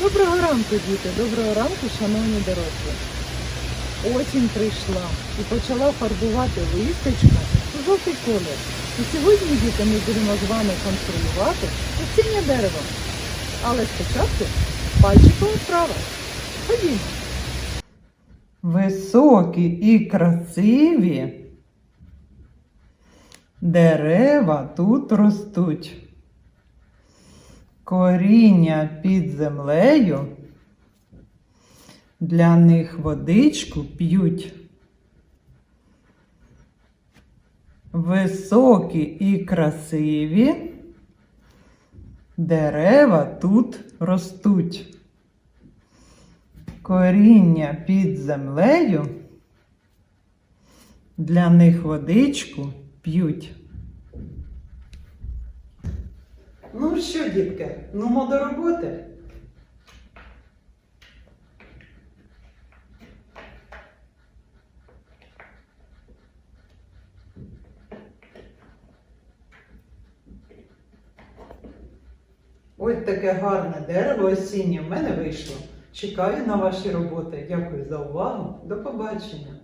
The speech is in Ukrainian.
Доброго ранку, діти, доброго ранку, шановні дорослі. Осінь прийшла і почала фарбувати листочка у жовтий колір. І сьогодні, діти, ми будемо з вами конструювати осіннє дерево. Але спочатку пальчикова вправа. Ходімо. Високі і красиві дерева тут ростуть. Коріння під землею, для них водичку п'ють. Високі і красиві дерева тут ростуть. Коріння під землею, для них водичку п'ють. Ну що, дітки, ну до роботи. Ось таке гарне дерево осіннє в мене вийшло. Чекаю на ваші роботи. Дякую за увагу. До побачення.